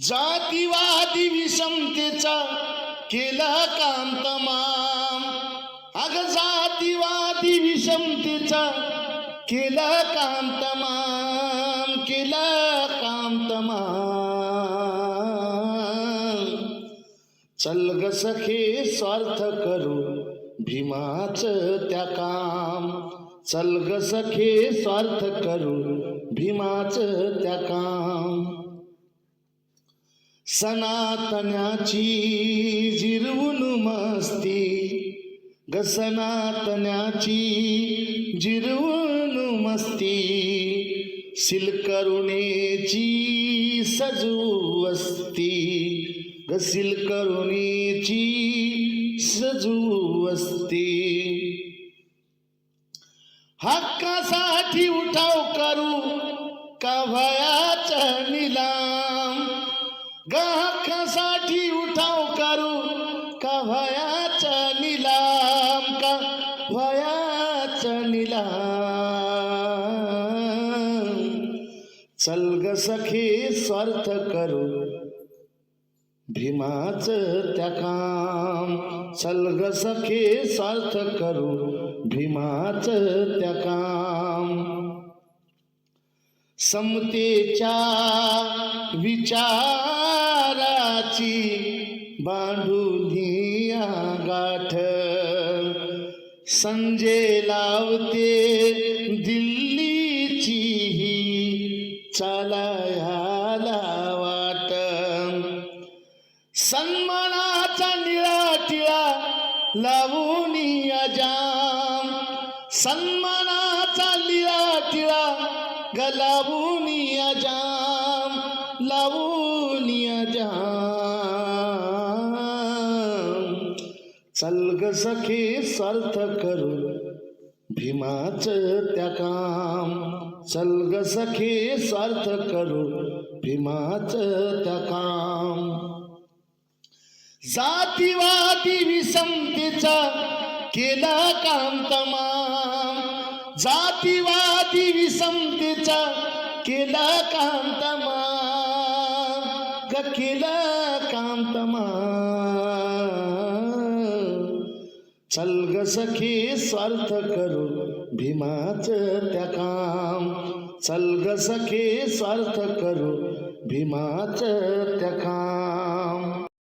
जातीवादी विषमतेचा केला काम तमाम अग जातीवादी विषमतेचा केला काम तमाम केला काम तमाम चल ग सखे स्वार्थ करू भीमाच त्या काम. चल ग सखे स्वार्थ करू भीमाच त्या काम. सनातन्याची जिरवून मस्ती ग सनातन्याची जिरवून मस्ती सिलकरुणेची सजू असती ग सिलकरुणेची सजू असती हक्कासाठी उठाव करू का भयाचा निला ग्राहकासाठी उठाव करू का भयाचा निलाम का भयाचा निलाम? चल ग सखी स्वार्थ करू. भीमाच त्या काम. चल ग सखी स्वार्थ करू. भीमाच त्या काम. समतेच्या विचाराची बांधुनिया गाठ. संजय लावते दिल्लीची ही चालायाला वाट. सन्मानाचा निळा टिळा लावून अजाम सन्मानाचा निळा टिळा गलावून जाम. लावून अजाम चल सखे स्वार्थ करू भीमाच त्या काम। चल ग सखे स्वार्थ करू भीमाच त्या काम। जातीवादी विषमतेचा केला काम तमाम। जातीवादी विषमतेचा केला काम तमाम। केला काम तमाम चल ग सखी स्वार्थ करू भीमाच त्या काम. चल ग सखी स्वार्थ करू भीमाच त्या काम.